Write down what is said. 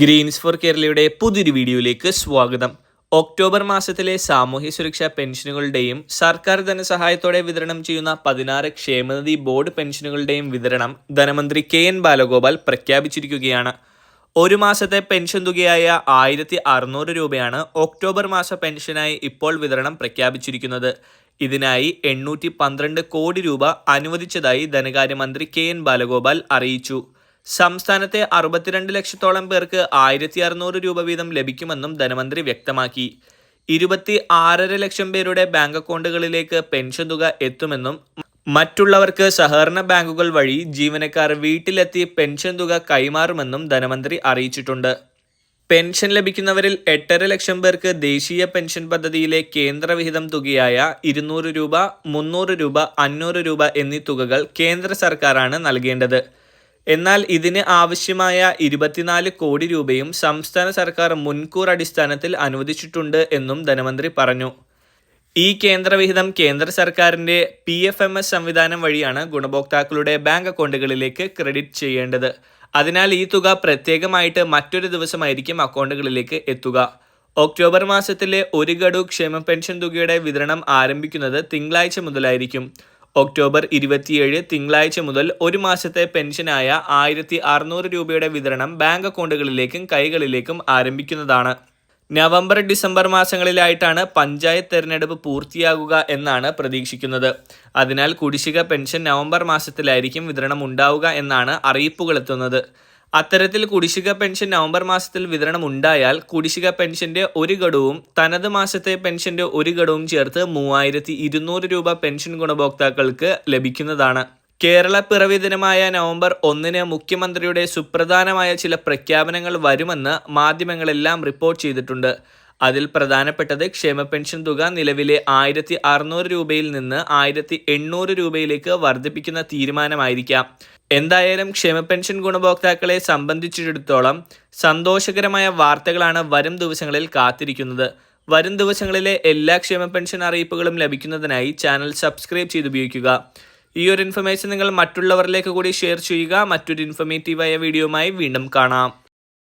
Green's four കേരളയുടെ പുതിയൊരു വീഡിയോയിലേക്ക് സ്വാഗതം. ഒക്ടോബർ മാസത്തിലെ സാമൂഹ്യ സുരക്ഷാ പെൻഷനുകളുടെയും സർക്കാർ ധനസഹായത്തോടെ വിതരണം ചെയ്യുന്ന പതിനാറ് ക്ഷേമനിധി ബോർഡ് പെൻഷനുകളുടെയും വിതരണം ധനമന്ത്രി കെ എൻ ബാലഗോപാൽ പ്രഖ്യാപിച്ചിരിക്കുകയാണ്. ഒരു മാസത്തെ പെൻഷൻ തുകയായ ആയിരത്തി അറുന്നൂറ് രൂപയാണ് ഒക്ടോബർ മാസ പെൻഷനായി ഇപ്പോൾ വിതരണം പ്രഖ്യാപിച്ചിരിക്കുന്നത്. ഇതിനായി എണ്ണൂറ്റി പന്ത്രണ്ട് കോടി രൂപ അനുവദിച്ചതായി ധനകാര്യമന്ത്രി കെ എൻ ബാലഗോപാൽ അറിയിച്ചു. സംസ്ഥാനത്തെ അറുപത്തിരണ്ട് ലക്ഷത്തോളം പേർക്ക് ആയിരത്തി അറുന്നൂറ് രൂപ വീതം ലഭിക്കുമെന്നും ധനമന്ത്രി വ്യക്തമാക്കി. ഇരുപത്തി ആറര ലക്ഷം പേരുടെ ബാങ്ക് അക്കൗണ്ടുകളിലേക്ക് പെൻഷൻ തുക എത്തുമെന്നും മറ്റുള്ളവർക്ക് സഹകരണ ബാങ്കുകൾ വഴി ജീവനക്കാർ വീട്ടിലെത്തി പെൻഷൻ തുക കൈമാറുമെന്നും ധനമന്ത്രി അറിയിച്ചിട്ടുണ്ട്. പെൻഷൻ ലഭിക്കുന്നവരിൽ എട്ടര ലക്ഷം പേർക്ക് ദേശീയ പെൻഷൻ പദ്ധതിയിലെ കേന്ദ്രവിഹിതം തുകയായ ഇരുന്നൂറ് രൂപ മുന്നൂറ് രൂപ അഞ്ഞൂറ് രൂപ എന്നീ തുകകൾ കേന്ദ്ര സർക്കാരാണ് നൽകേണ്ടത്. എന്നാൽ ഇതിന് ആവശ്യമായ ഇരുപത്തിനാല് കോടി രൂപയും സംസ്ഥാന സർക്കാർ മുൻകൂർ അടിസ്ഥാനത്തിൽ അനുവദിച്ചിട്ടുണ്ട് എന്നും ധനമന്ത്രി പറഞ്ഞു. ഈ കേന്ദ്രവിഹിതം കേന്ദ്ര സർക്കാരിന്റെ പി എഫ് എം എസ് സംവിധാനം വഴിയാണ് ഗുണഭോക്താക്കളുടെ ബാങ്ക് അക്കൗണ്ടുകളിലേക്ക് ക്രെഡിറ്റ് ചെയ്യേണ്ടത്. അതിനാൽ ഈ തുക പ്രത്യേകമായിട്ട് മറ്റൊരു ദിവസമായിരിക്കും അക്കൗണ്ടുകളിലേക്ക് എത്തുക. ഒക്ടോബർ മാസത്തിലെ ഒരു ഗഡു ക്ഷേമ പെൻഷൻ തുകയുടെ വിതരണം ആരംഭിക്കുന്നത് തിങ്കളാഴ്ച മുതലായിരിക്കും. ഒക്ടോബർ ഇരുപത്തിയേഴ് തിങ്കളാഴ്ച മുതൽ ഒരു മാസത്തെ പെൻഷനായ ആയിരത്തി അറുന്നൂറ് രൂപയുടെ വിതരണം ബാങ്ക് അക്കൗണ്ടുകളിലേക്കും കൈകളിലേക്കും ആരംഭിക്കുന്നതാണ്. നവംബർ ഡിസംബർ മാസങ്ങളിലായിട്ടാണ് പഞ്ചായത്ത് തെരഞ്ഞെടുപ്പ് പൂർത്തിയാകുക എന്നാണ് പ്രതീക്ഷിക്കുന്നത്. അതിനാൽ കുടിശ്ശിക പെൻഷൻ നവംബർ മാസത്തിലായിരിക്കും വിതരണം ഉണ്ടാവുക എന്നാണ് അറിയിപ്പുകൾ എത്തുന്നത്. അത്തരത്തിൽ കുടിശ്ശിക പെൻഷൻ നവംബർ മാസത്തിൽ വിതരണം ഉണ്ടായാൽ കുടിശ്ശിക പെൻഷന്റെ ഒരു ഘടവും തനത് മാസത്തെ പെൻഷന്റെ ഒരു ഘടവും ചേർത്ത് മൂവായിരത്തി ഇരുന്നൂറ് രൂപ പെൻഷൻ ഗുണഭോക്താക്കൾക്ക് ലഭിക്കുന്നതാണ്. കേരള പിറവി ദിനമായ നവംബർ ഒന്നിന് മുഖ്യമന്ത്രിയുടെ സുപ്രധാനമായ ചില പ്രഖ്യാപനങ്ങൾ വരുമെന്ന് മാധ്യമങ്ങളെല്ലാം റിപ്പോർട്ട് ചെയ്തിട്ടുണ്ട്. അതിൽ പ്രധാനപ്പെട്ടത് ക്ഷേമ പെൻഷൻ തുക നിലവിലെ ആയിരത്തി അറുന്നൂറ് രൂപയിൽ നിന്ന് ആയിരത്തി എണ്ണൂറ് രൂപയിലേക്ക് വർദ്ധിപ്പിക്കുന്ന തീരുമാനമായിരിക്കാം. എന്തായാലും ക്ഷേമ പെൻഷൻ ഗുണഭോക്താക്കളെ സംബന്ധിച്ചിടത്തോളം സന്തോഷകരമായ വാർത്തകളാണ് വരും ദിവസങ്ങളിൽ കാത്തിരിക്കുന്നത്. വരും ദിവസങ്ങളിലെ എല്ലാ ക്ഷേമ പെൻഷൻ അറിയിപ്പുകളും ലഭിക്കുന്നതിനായി ചാനൽ സബ്സ്ക്രൈബ് ചെയ്ത് ഉപയോഗിക്കുക ഈ ഒരു ഇൻഫർമേഷൻ നിങ്ങൾ മറ്റുള്ളവരിലേക്ക് കൂടി ഷെയർ ചെയ്യുക. മറ്റൊരു ഇൻഫർമേറ്റീവായ വീഡിയോയുമായി വീണ്ടും കാണാം.